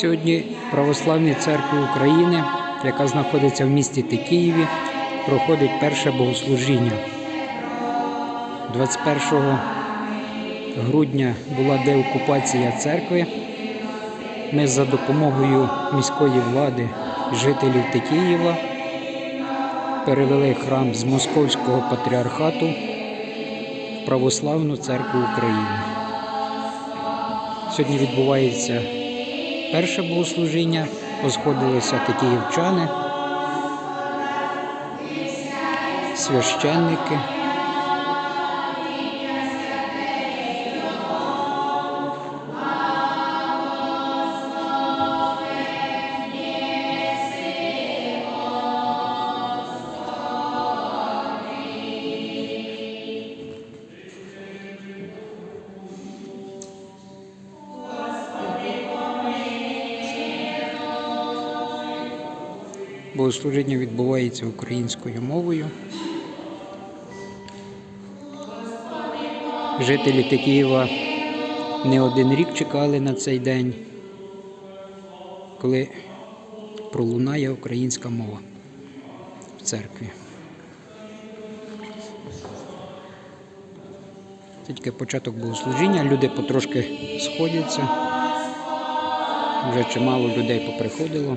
Сьогодні Православній церкві України, яка знаходиться в місті Тикіїві, проходить перше богослужіння. 21 грудня була деокупація церкви. Ми за допомогою міської влади, жителів Тикіїва, перевели храм з Московського патріархату в Православну церкву України. Сьогодні відбувається перше богослужіння, посходилися тикіївчани, священники. Богослужіння відбувається українською мовою. Жителі Тикієва не один рік чекали на цей день, коли пролунає українська мова в церкві. Це тільки початок богослужіння, люди потрошки сходяться. Вже чимало людей поприходило.